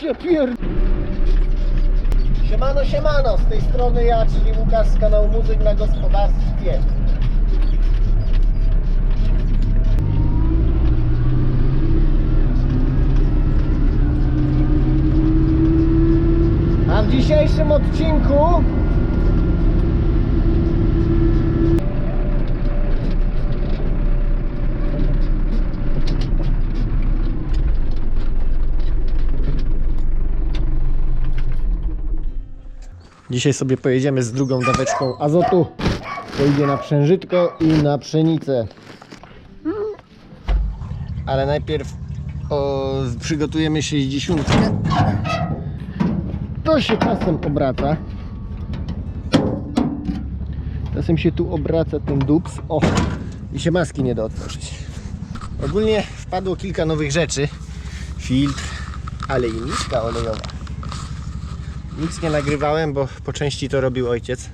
się pier... Siemano, siemano, z tej strony ja, czyli Łukasz z kanału Muzyk na Gospodarstwie. A w dzisiejszym odcinku Dzisiaj sobie pojedziemy z drugą daweczką azotu. Pojedzie na przężytko i na pszenicę. Ale najpierw o, przygotujemy 60. To się czasem obraca. Czasem się tu obraca ten dups. O! I się maski nie da otworzyć. Ogólnie wpadło kilka nowych rzeczy. Filtr, ale i miska olejowa. Nic nie nagrywałem, bo po części to robił ojciec.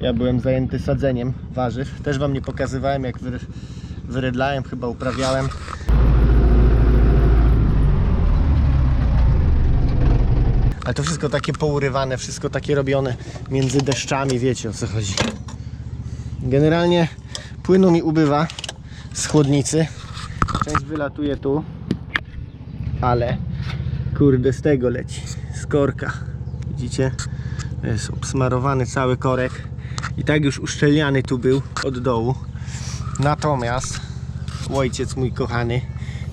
Ja byłem zajęty sadzeniem warzyw. Też Wam nie pokazywałem, jak wyry- wyrydlałem, chyba uprawiałem. Ale to wszystko takie pourywane, wszystko takie robione między deszczami, wiecie o co chodzi. Generalnie płynu mi ubywa z chłodnicy. Część wylatuje tu, ale kurde z tego leci, z korka. Widzicie? Jest obsmarowany cały korek i tak już uszczelniany tu był od dołu. Natomiast ojciec mój kochany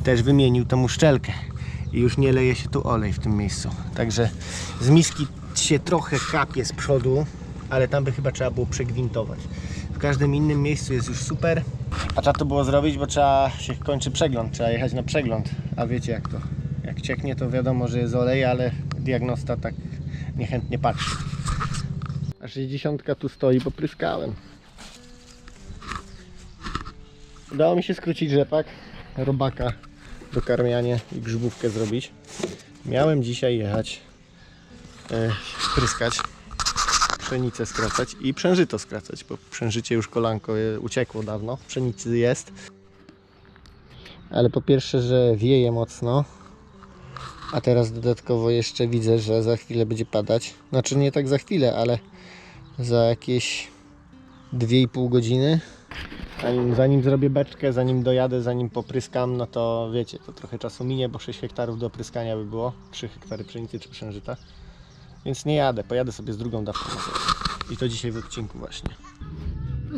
też wymienił tą uszczelkę i już nie leje się tu olej w tym miejscu. Także z miski się trochę kapie z przodu, ale tam by chyba trzeba było przegwintować. W każdym innym miejscu jest już super. A trzeba to było zrobić, bo trzeba się kończy przegląd, trzeba jechać na przegląd. A wiecie jak to? Cieknie to wiadomo, że jest olej, ale diagnosta tak niechętnie patrzy. A 60 tu stoi, bo pryskałem. Udało mi się skrócić rzepak, robaka do karmiania i grzybówkę zrobić. Miałem dzisiaj jechać e, pryskać, pszenicę skracać i przężyto skracać, bo przężycie już kolanko e, uciekło dawno, pszenicy jest. Ale po pierwsze, że wieje mocno, a teraz dodatkowo jeszcze widzę, że za chwilę będzie padać. Znaczy nie tak za chwilę, ale za jakieś 2,5 godziny Zanim, zanim zrobię beczkę, zanim dojadę, zanim popryskam, no to wiecie, to trochę czasu minie, bo 6 hektarów do pryskania by było, 3 hektary pszenicy czy przężyta. Więc nie jadę, pojadę sobie z drugą dawką. I to dzisiaj w odcinku właśnie.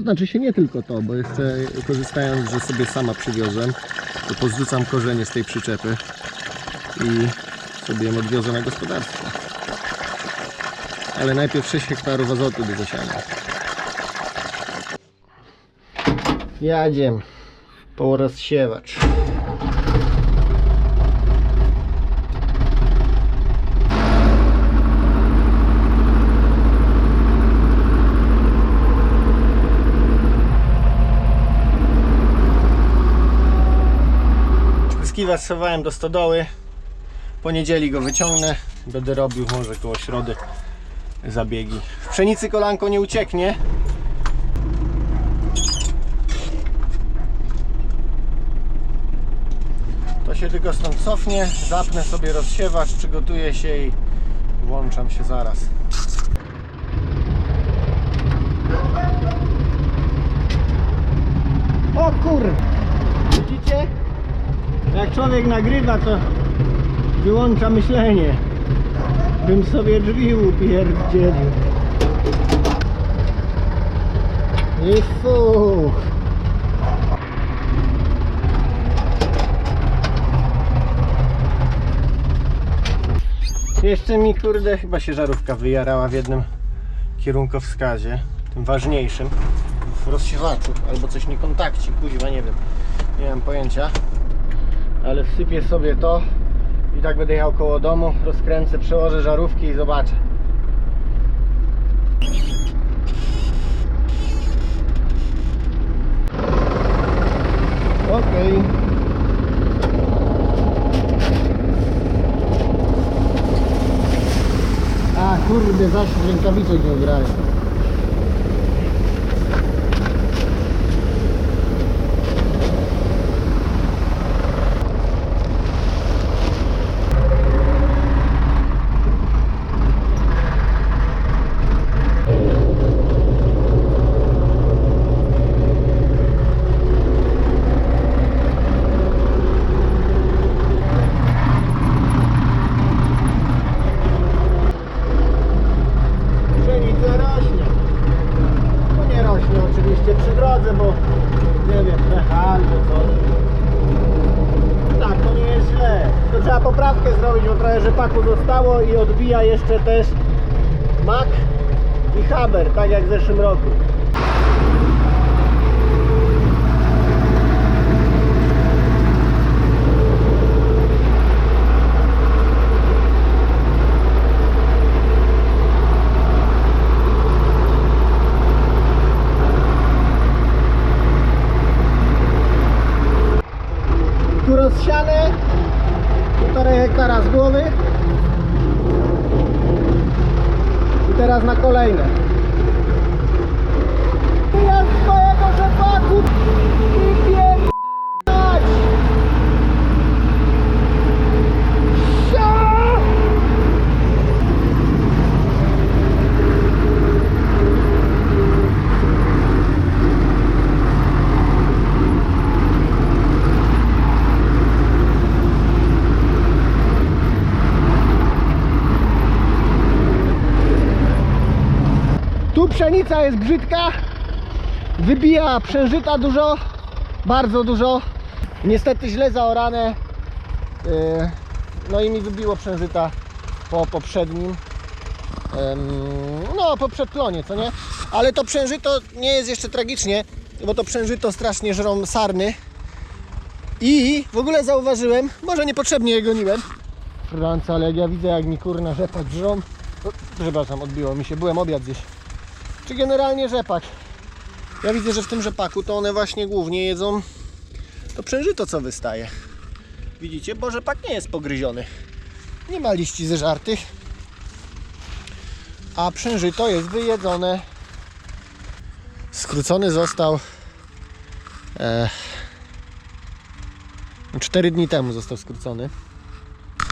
Znaczy się nie tylko to, bo jeszcze korzystając, że sobie sama przywiozłem, to pozrzucam korzenie z tej przyczepy i sobie ją odwiozę na gospodarstwo. Ale najpierw 6 hektarów azotu do zasiania. Jadziem po rozsiewacz. Spryskiwacz schowałem do stodoły. Po niedzieli go wyciągnę. Będę robił może koło środy zabiegi. W pszenicy kolanko nie ucieknie, To się tylko stąd cofnie, zapnę sobie rozsiewacz, przygotuję się i włączam się zaraz. O kur... Widzicie? Jak człowiek nagrywa, to wyłącza myślenie. Bym sobie drzwi upierdzielił. I fuch. Jeszcze mi kurde chyba się żarówka wyjarała w jednym kierunkowskazie, tym ważniejszym, w rozsiewaczu, albo coś nie kontakci, kuźwa nie wiem, nie mam pojęcia, ale wsypię sobie to i tak będę jechał koło domu, rozkręcę, przełożę żarówki i zobaczę. Okej. A kurde, zaś rękawiczek nie ubrałem. poprawkę zrobić, bo trochę rzepaku zostało i odbija jeszcze też mak i haber, tak jak w zeszłym roku. Tu rozsiane, półtorej hektara z głowy teraz na kolejne. Rzepaku Tu pszenica jest brzydka, wybija przężyta dużo, bardzo dużo. Niestety źle zaorane. Yy, No i mi wybiło przężyta po poprzednim. No, po przedplonie, co nie? Ale to przężyto nie jest jeszcze tragicznie, bo to przężyto strasznie żrą sarny. I w ogóle zauważyłem, może niepotrzebnie je goniłem, Franca, ale jak ja widzę jak mi kurna rzepak żrą, o, przepraszam, odbiło mi się, byłem obiad gdzieś czy generalnie rzepak. Ja widzę, że w tym rzepaku to one właśnie głównie jedzą to przężyto, co wystaje. Widzicie, bo rzepak nie jest pogryziony. Nie ma liści zeżartych. A przężyto jest wyjedzone. Skrócony został e, 4 dni temu został skrócony.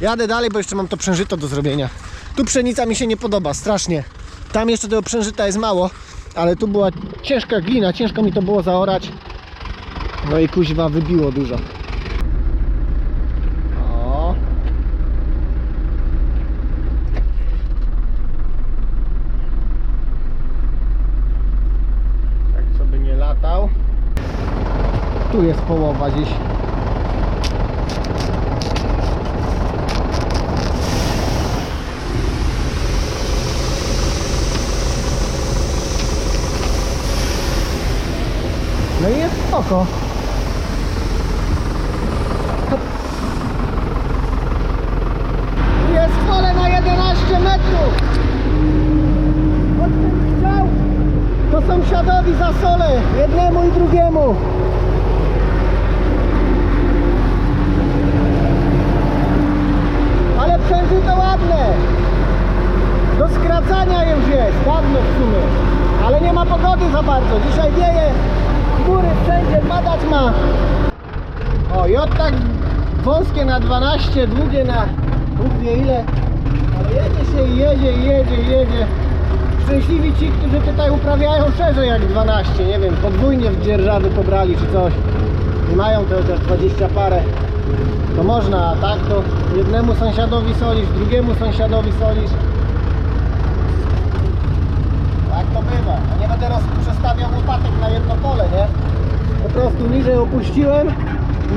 Jadę dalej, bo jeszcze mam to przężyto do zrobienia. Tu pszenica mi się nie podoba, strasznie. Tam jeszcze tego przężyta jest mało, ale tu była ciężka glina, ciężko mi to było zaorać. No i kuźwa wybiło dużo. O. Tak sobie nie latał. Tu jest połowa gdzieś. No i jest spoko. Jest pole na 11 metrów. Choć bym chciał, to sąsiadowi zasolę, jednemu i drugiemu. Ale przęży to ładne. Do skracania już jest, dawno w sumie. Ale nie ma pogody za bardzo. Dzisiaj wieje, chmury wszędzie, padać ma. O, i od tak wąskie na 12, długie na wie ile. Ale jedzie się i jedzie, i jedzie, i jedzie. Szczęśliwi ci, którzy tutaj uprawiają szerzej jak 12. Nie wiem, podwójnie w dzierżawy pobrali czy coś. I mają to chociaż 20 parę. To można, a tak to jednemu sąsiadowi solisz, drugiemu sąsiadowi solisz. Tak to bywa. A nie będę roz, przestawiał łopatek na jedno pole, nie? Po prostu niżej opuściłem,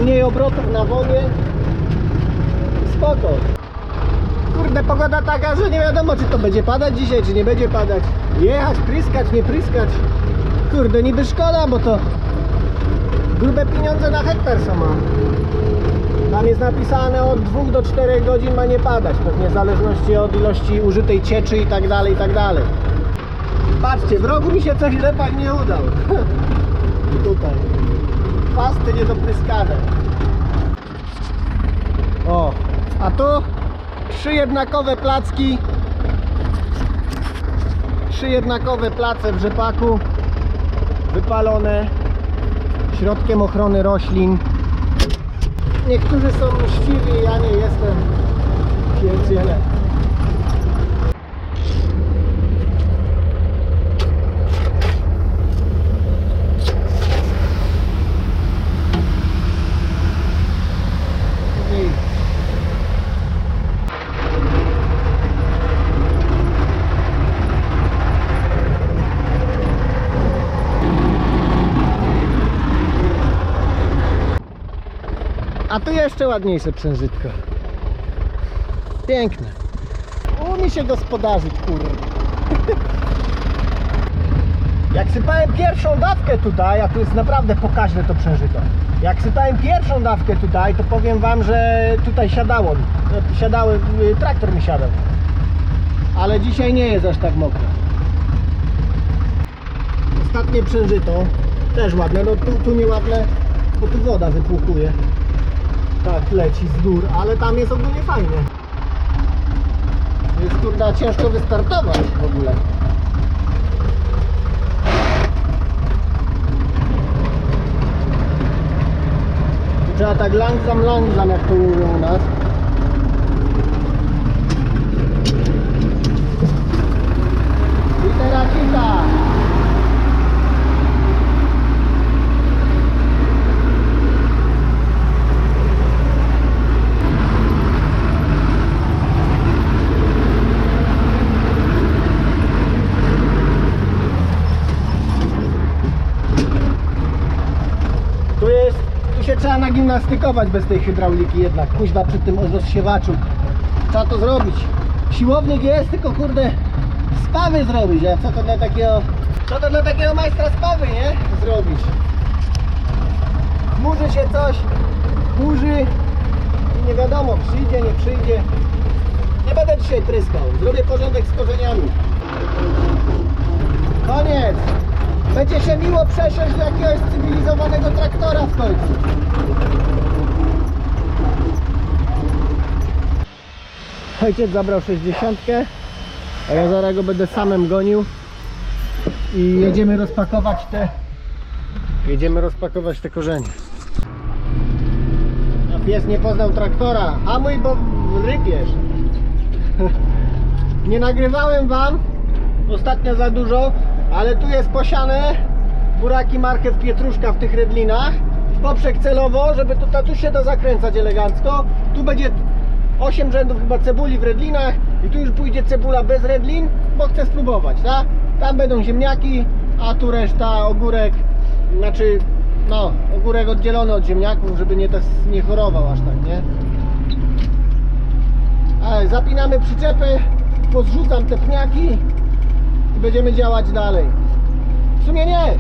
mniej obrotów na wodzie. Spoko. Kurde, pogoda taka, że nie wiadomo czy to będzie padać dzisiaj, czy nie będzie padać. Jechać, pryskać, nie pryskać. Kurde, niby szkoda, bo to grube pieniądze na hektar są. a Tam jest napisane od 2 do 4 godzin ma nie padać, pewnie w zależności od ilości użytej cieczy i tak dalej, i tak dalej. Patrzcie, w rogu mi się coś rzepak nie udał. Pasty niedopryskane. O, a tu trzy jednakowe placki. Trzy jednakowe place w rzepaku. Wypalone. Środkiem ochrony roślin. Niektórzy są mściwi, ja nie jestem. Pierdziele. Ej. A tu jeszcze ładniejsze przężytko. Piękne. Umie się gospodarzyć, kurde. Jak sypałem pierwszą dawkę tutaj, a tu jest naprawdę pokaźne to przeżyto. Jak sypałem pierwszą dawkę tutaj, to powiem wam, że tutaj siadało. No, Siadały, y, traktor mi siadał. Ale dzisiaj nie jest aż tak mokro. Ostatnie przężyto, też ładne, no tu, tu nieładne, bo tu woda wypłukuje. Tak, leci z gór, ale tam jest ogólnie fajnie. Jest kurda ciężko wystartować w ogóle. Trzeba tak langsam, langsam, jak to mówią u nas. Literacita! Tu jest, tu nagimnastykować bez tej hydrauliki jednak, kuźwa przy tym rozsiewaczu. Trzeba to zrobić. Siłownik jest, tylko kurde spawy zrobić, a co to dla takiego, co to dla takiego majstra spawy, nie? Zrobić. Murzy się coś, murzy i nie wiadomo, przyjdzie, nie przyjdzie. Nie będę dzisiaj tryskał, zrobię porządek z korzeniami. Koniec! Będzie się miło przesiąść do jakiegoś cywilizowanego traktora w końcu. Ojciec zabrał 60, a ja zaraz go będę samym gonił i jedziemy rozpakować te jedziemy rozpakować te korzenie. A pies nie poznał traktora, a mój bo rypiesz. Nie nagrywałem wam ostatnio za dużo, ale tu jest posiane buraki, marchew, pietruszka w tych redlinach w poprzek celowo, żeby tu, tu się da zakręcać elegancko tu będzie 8 rzędów chyba cebuli w redlinach i tu już pójdzie cebula bez redlin, bo chcę spróbować, tak? Tam będą ziemniaki, a tu reszta ogórek, znaczy no, ogórek oddzielony od ziemniaków, żeby nie, nie chorował aż tak, nie? Ale zapinamy przyczepy, pozrzucam te pniaki będziemy działać dalej. W sumie nie.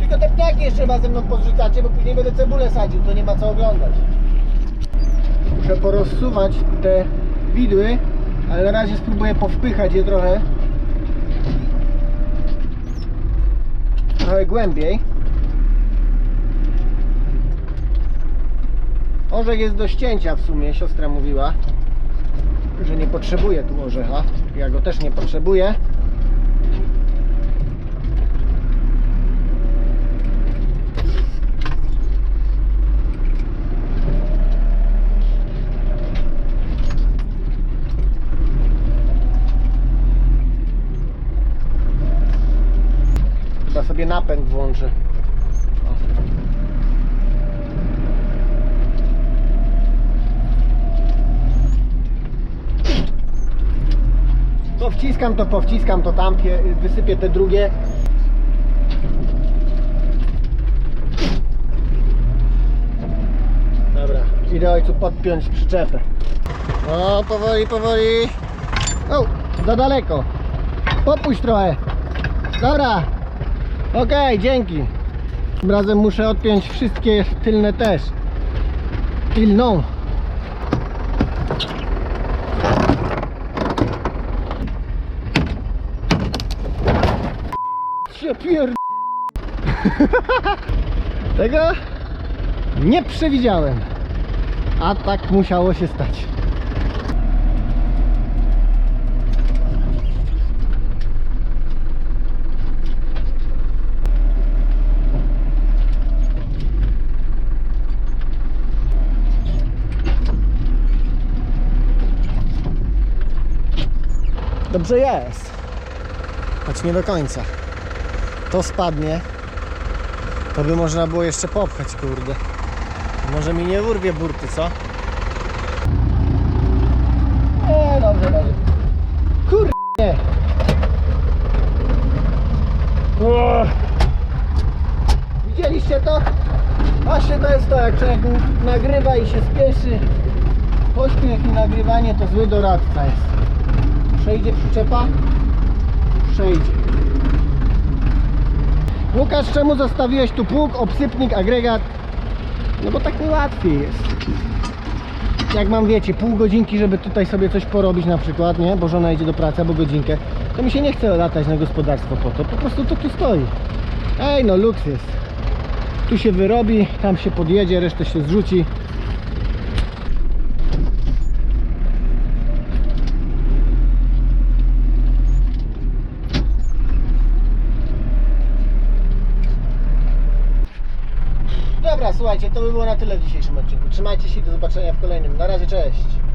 Tylko te pniaki jeszcze chyba ze mną podrzucacie, bo później będę cebulę sadził, to nie ma co oglądać. Muszę porozsuwać te widły, ale na razie spróbuję powpychać je trochę. Trochę głębiej. Orzech jest do ścięcia w sumie, siostra mówiła, że nie potrzebuje tu orzecha. Ja go też nie potrzebuję. Chyba sobie napęd włączę. Powciskam to, powciskam to tam, wysypię te drugie. Dobra, idę ojcu podpiąć przyczepę. O, powoli, powoli. O, za daleko. Popuść trochę. Dobra. Okej, dzięki. Tym razem muszę odpiąć wszystkie tylne też. Tylną. Pier... Tego nie przewidziałem. A tak musiało się stać. Dobrze jest. Choć nie do końca. To spadnie. To by można było jeszcze popchać, kurde. Może mi nie urwie burty, co? Nie, dobrze, dobrze. Kurde. Widzieliście to? Właśnie to jest to, jak człowiek nagrywa i się spieszy, Pośpiech i nagrywanie to zły doradca jest. Przejdzie przyczepa? Przejdzie. Łukasz, czemu zostawiłeś tu pług, obsypnik, agregat? No bo tak mi łatwiej jest. Jak mam, wiecie, pół godzinki, żeby tutaj sobie coś porobić na przykład, nie? Bo żona idzie do pracy albo godzinkę, to mi się nie chce latać na gospodarstwo po to. Po prostu to tu stoi. Ej, no luks jest. Tu się wyrobi, tam się podjedzie, resztę się zrzuci. Dobra, to by było na tyle w dzisiejszym odcinku. Trzymajcie się i do zobaczenia w kolejnym. Na razie, cześć!